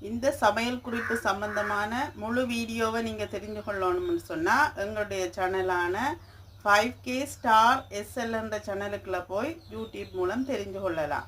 இந்த சமையல் குறிப்பு சம்பந்தமான முழு வீடியோவை நீங்கள் தெரிஞ்சு கொள்ளணும்னு சொன்னால் எங்களுடைய சேனலான ஃபைவ் கே ஸ்டார் எஸ்எல்ன்ற சேனலுக்குள்ளே போய் யூடியூப் மூலம் தெரிஞ்சு கொள்ளலாம்